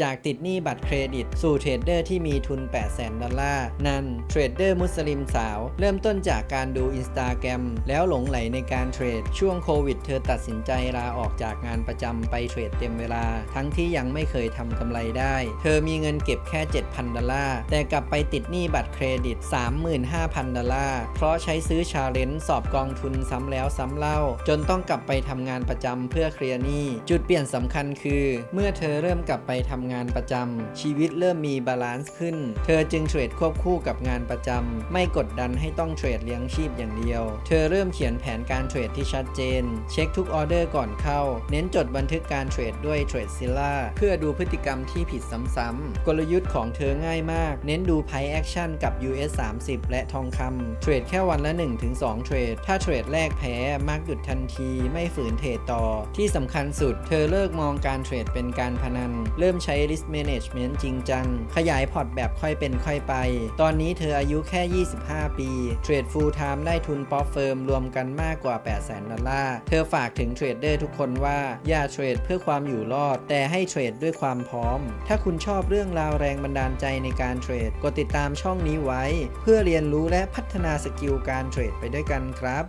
จากติดหนี้บัตรเครดิต สู่เทรดเดอร์ที่มีทุน 8 0 0 0 0 0 ดอลลาร์ นั่นเทรดเดอร์มุสลิมสาว เริ่มต้นจากการดูอินสตาแกรมแล้วหลงไหลในการเทรด ช่วงโควิดเธอตัดสินใจลาออกจากงานประจำไปเทรดเต็มเวลา ทั้งที่ยังไม่เคยทำกำไรได้ เธอมีเงินเก็บแค่ 7,000 ดอลลาร์ แต่กลับไปติดหนี้บัตรเครดิต 35,000 ดอลลาร์ เพราะใช้ซื้อชาเลนจ์สอบกองทุนซ้ำแล้วซ้ำเล่า จนต้องกลับไปทำงานประจำเพื่อเคลียร์หนี้ จุดเปลี่ยนสำคัญคือ เมื่อเธอเริ่มกลับไปทำงานประจำชีวิตเริ่มมีบาลานซ์ขึ้น เธอจึงเทรดควบคู่กับงานประจำไม่กดดันให้ต้องเทรดเลี้ยงชีพอย่างเดียว เธอเริ่มเขียนแผนการเทรดที่ชัดเจน เช็คทุกออเดอร์ก่อนเข้า เน้นจดบันทึกการเทรดด้วยเทรดซิลล่าเพื่อดูพฤติกรรมที่ผิดซ้ำๆกลยุทธ์ของเธอง่ายมาก เน้นดูไพ่แอคชั่นกับ US 30และทองคำเทรดแค่วันละ 1-2 เทรด ถ้าเทรดแรกแพ้มักหยุดทันทีไม่ฝืนเทรดต่อ ที่สำคัญสุด เธอเลิกมองการเทรดเป็นการพนัน เริ่มใช้ช้ risk management จริงจัง ขยายพอร์ตแบบค่อยเป็นค่อยไป ตอนนี้เธออายุแค่ 25 ปี เทรด full time ได้ทุนป๊อปเฟิร์มรวมกันมากกว่า 800,000 ดอลลาร์ เธอฝากถึงเทรดเดอร์ทุกคนว่า อย่าเทรดเพื่อความอยู่รอด แต่ให้เทรดด้วยความพร้อม ถ้าคุณชอบเรื่องราวแรงบันดาลใจในการเทรด กดติดตามช่องนี้ไว้ เพื่อเรียนรู้และพัฒนาสกิลการเทรดไปด้วยกันครับ